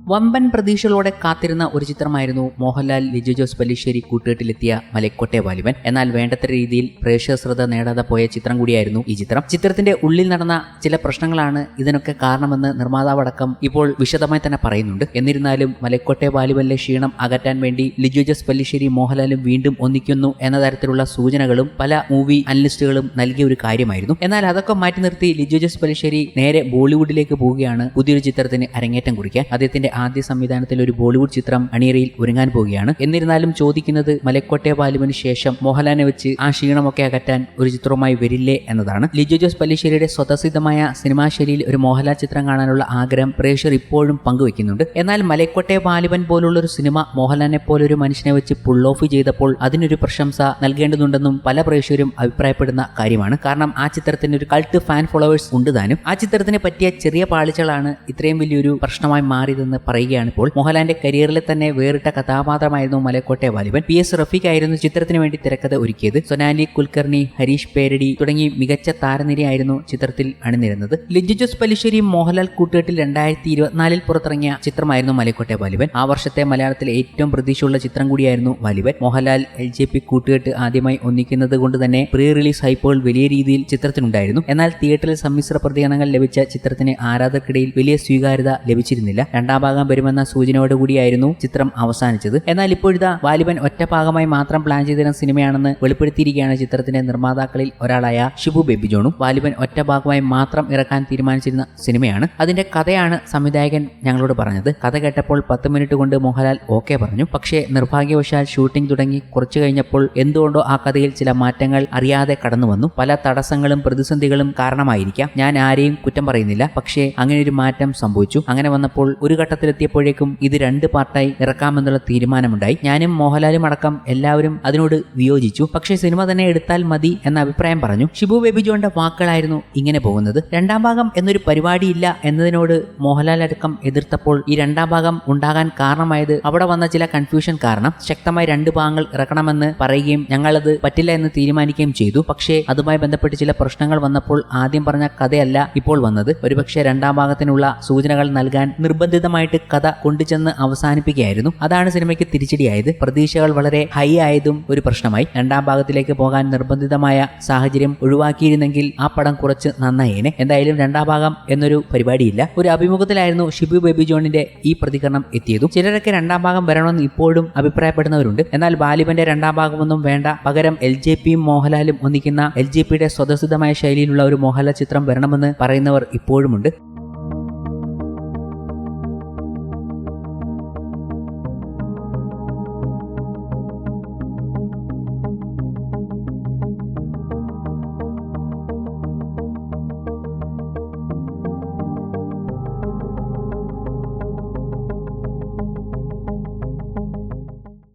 വമ്പൻ പ്രതീക്ഷകളോടെ കാത്തിരുന്ന ഒരു ചിത്രമായിരുന്നു മോഹൻലാൽ ലിജു ജോസ് പല്ലിശ്ശേരി കൂട്ടുകെട്ടിലെത്തിയ മലക്കോട്ടെ വാലിബൻ. എന്നാൽ വേണ്ടത്ര രീതിയിൽ പ്രേക്ഷക ശ്രദ്ധ നേടാതെ പോയ ചിത്രം കൂടിയായിരുന്നു ഈ ചിത്രം. ചിത്രത്തിന്റെ ഉള്ളിൽ നടന്ന ചില പ്രശ്നങ്ങളാണ് ഇതിനൊക്കെ കാരണമെന്ന് നിർമ്മാതാവടക്കം ഇപ്പോൾ വിശദമായി തന്നെ പറയുന്നുണ്ട്. എന്നിരുന്നാലും മലക്കോട്ടെ വാലിബനിലെ ക്ഷീണം അകറ്റാൻ വേണ്ടി ലിജു ജോസ് പല്ലിശ്ശേരി മോഹൻലാലും വീണ്ടും ഒന്നിക്കുന്നു എന്ന തരത്തിലുള്ള സൂചനകളും പല മൂവി അനലിസ്റ്റുകളും നൽകിയ ഒരു കാര്യമായിരുന്നു. എന്നാൽ അതൊക്കെ മാറ്റി നിർത്തി ലിജു ജോസ് പല്ലിശ്ശേരി നേരെ ബോളിവുഡിലേക്ക് പോവുകയാണ് പുതിയൊരു ചിത്രത്തിന് അരങ്ങേറ്റം കുറിക്കാൻ. അദ്ദേഹത്തിന്റെ ആദ്യ സംവിധാനത്തിൽ ഒരു ബോളിവുഡ് ചിത്രം അണിയറയിൽ ഒരുങ്ങാൻ പോവുകയാണ്. എന്നിരുന്നാലും ചോദിക്കുന്നത് മലക്കോട്ടെ ബാലുവിന് ശേഷം മോഹൻലാലിനെ വെച്ച് ആ ക്ഷീണമൊക്കെ അകറ്റാൻ ഒരു ചിത്രവുമായി വരില്ലേ എന്നതാണ്. ലിജു ജോസ് പല്ലിശ്ശേരിയുടെ സ്വതസിദ്ധമായ സിനിമാ ശൈലിയിൽ ഒരു മോഹൻലാൽ ചിത്രം കാണാനുള്ള ആഗ്രഹം പ്രേക്ഷകർ ഇപ്പോഴും പങ്കുവെക്കുന്നുണ്ട്. എന്നാൽ മലക്കോട്ടെ ബാലുവൻ പോലുള്ള ഒരു സിനിമ മോഹൻലാലിനെ പോലൊരു മനുഷ്യനെ വെച്ച് പുൾ ഓഫ് ചെയ്തപ്പോൾ അതിനൊരു പ്രശംസ നൽകേണ്ടതുണ്ടെന്നും പല പ്രേക്ഷകരും അഭിപ്രായപ്പെടുന്ന കാര്യമാണ്. കാരണം ആ ചിത്രത്തിന് ഒരു കൾട്ട് ഫാൻ ഫോളോവേഴ്സ് ഉണ്ട് താനും. ആ ചിത്രത്തിനെ പറ്റിയ ചെറിയ പാളിച്ചകളാണ് ഇത്രയും വലിയൊരു പ്രശ്നമായി മാറിയതെന്ന് പറയുകയാണ് ഇപ്പോൾ മോഹൻലാലിന്റെ കരിയറിലെ തന്നെ വേറിട്ട കഥാപാത്രമായിരുന്നു മലക്കോട്ടെ വാലിബൻ. പി എസ് റഫീഖ് ആയിരുന്നു ചിത്രത്തിന് വേണ്ടി തിരക്കഥ ഒരുക്കിയത്. സൊനാലി കുൽക്കർണി ഹരീഷ് പേരടി തുടങ്ങി മികച്ച താരനിരയായിരുന്നു ചിത്രത്തിൽ അണിനിരുന്നത്. ലിജു ജോസ് പലിശ്ശേരി മോഹൻലാൽ കൂട്ടുകെട്ടിൽ രണ്ടായിരത്തി ഇരുപത്തിനാലിൽ പുറത്തിറങ്ങിയ ചിത്രമായിരുന്നു മലക്കോട്ടെ വാലിബൻ. ആ വർഷത്തെ മലയാളത്തിലെ ഏറ്റവും പ്രതീക്ഷയുള്ള ചിത്രം കൂടിയായിരുന്നു Vaaliban. Mohanlal L J P കൂട്ടുകെട്ട് ആദ്യമായി ഒന്നിക്കുന്നത് കൊണ്ട് തന്നെ പ്രീ റിലീസ് ഹൈപ്പോൾ വലിയ രീതിയിൽ ചിത്രത്തിനുണ്ടായിരുന്നു. എന്നാൽ തിയേറ്ററിൽ സമ്മിശ്ര പ്രതികരണങ്ങൾ ലഭിച്ച ചിത്രത്തിന് ആരാധകർക്കിടയിൽ വലിയ സ്വീകാര്യത ലഭിച്ചിരുന്നില്ല. രണ്ടാം ഭാഗം വരുമെന്ന സൂചനയോടുകൂടിയായിരുന്നു ചിത്രം അവസാനിച്ചത്. എന്നാൽ ഇപ്പോഴത്തെ വാലിബൻ ഒറ്റ ഭാഗമായി മാത്രം പ്ലാൻ ചെയ്തിരുന്ന സിനിമയാണെന്ന് വെളിപ്പെടുത്തിയിരിക്കുകയാണ് ചിത്രത്തിന്റെ നിർമ്മാതാക്കളിൽ ഒരാളായ ഷിബു ബേബി ജോണും. വാലിബൻ ഒറ്റ ഭാഗമായി മാത്രം ഇറക്കാൻ തീരുമാനിച്ചിരുന്ന സിനിമയാണ്. അതിന്റെ കഥയാണ് സംവിധായകൻ ഞങ്ങളോട് പറഞ്ഞത്. കഥ കേട്ടപ്പോൾ പത്ത് മിനിറ്റ് കൊണ്ട് മോഹൻലാൽ ഓക്കെ പറഞ്ഞു. പക്ഷേ നിർഭാഗ്യവശാൽ ഷൂട്ടിംഗ് തുടങ്ങി കുറച്ചു കഴിഞ്ഞപ്പോൾ എന്തുകൊണ്ടോ ആ കഥയിൽ ചില മാറ്റങ്ങൾ അറിയാതെ കടന്നു വന്നു. പല തടസ്സങ്ങളും പ്രതിസന്ധികളും കാരണമായിരിക്കാം. ഞാൻ ആരെയും കുറ്റം പറയുന്നില്ല. പക്ഷേ അങ്ങനെ ഒരു മാറ്റം സംഭവിച്ചു. അങ്ങനെ വന്നപ്പോൾ ഒരു ഘട്ടത്തിലെത്തിയപ്പോഴേക്കും ഇത് രണ്ട് പാർട്ടായി ഇറക്കാമെന്നുള്ള തീരുമാനമുണ്ടായി. ഞാനും മോഹൻലാലും അടക്കം എല്ലാവരും അതിനോട് വിയോജിച്ചു. പക്ഷേ സിനിമ തന്നെ എടുത്താൽ മതി എന്ന അഭിപ്രായം പറഞ്ഞു. ഷിബു ബേബി വാക്കുകളായിരുന്നു ഇങ്ങനെ പോകുന്നത്. രണ്ടാം ഭാഗം എന്നൊരു പരിപാടിയില്ല എന്നതിനോട് മോഹൻലാൽ അടക്കം എതിർത്തപ്പോൾ ഈ രണ്ടാം ഭാഗം ഉണ്ടാകാൻ കാരണമായത് അവിടെ വന്ന ചില കൺഫ്യൂഷൻ കാരണം. ശക്തമായി രണ്ട് ഭാഗങ്ങൾ ഇറക്കണമെന്ന് പറയുകയും ഞങ്ങളത് പറ്റില്ല എന്ന് തീരുമാനിക്കുകയും ചെയ്തു. പക്ഷേ അതുമായി ബന്ധപ്പെട്ട് ചില പ്രശ്നങ്ങൾ വന്നപ്പോൾ ആദ്യം പറഞ്ഞ കഥയല്ല ഇപ്പോൾ വന്നത്. ഒരുപക്ഷെ രണ്ടാം ഭാഗത്തിനുള്ള സൂചനകൾ നൽകാൻ നിർബന്ധിതമായിട്ട് കഥ കൊണ്ടുചെന്ന് അവസാനിപ്പിക്കുകയായിരുന്നു. അതാണ് സിനിമയ്ക്ക് തിരിച്ചടിയായത്. പ്രതീക്ഷകൾ വളരെ ഹൈ ആയതും ഒരു പ്രശ്നമായി. രണ്ടാം ഭാഗത്തിലേക്ക് പോകാൻ നിർബന്ധിതമായ സാഹചര്യം ഒഴിവാക്കിയിരുന്നെങ്കിൽ ആ പടം കുറച്ച് നന്നായേനെ. എന്തായാലും രണ്ടാം ഭാഗം എന്നൊരു പരിപാടിയില്ല. ഒരു അഭിമുഖത്തിലായിരുന്നു ഷിബു ബേബി ജോണിന്റെ ഈ പ്രതികരണം എത്തിയതും. ചിലരൊക്കെ രണ്ടാം ഭാഗം വരണമെന്ന് ഇപ്പോഴും അഭിപ്രായപ്പെടുന്നവരുണ്ട്. എന്നാൽ ബാലിബന്റെ രണ്ടാം ഭാഗമൊന്നും വേണ്ട. പകരം എൽ ജെ പിയും മോഹൻലാലും ഒന്നിക്കുന്ന എൽ ജെ പിയുടെ സ്വതസിദ്ധമായ ശൈലിയിലുള്ള ഒരു മോഹൻലാൽ ചിത്രം വരണമെന്ന് പറയുന്നവർ ഇപ്പോഴുമുണ്ട്.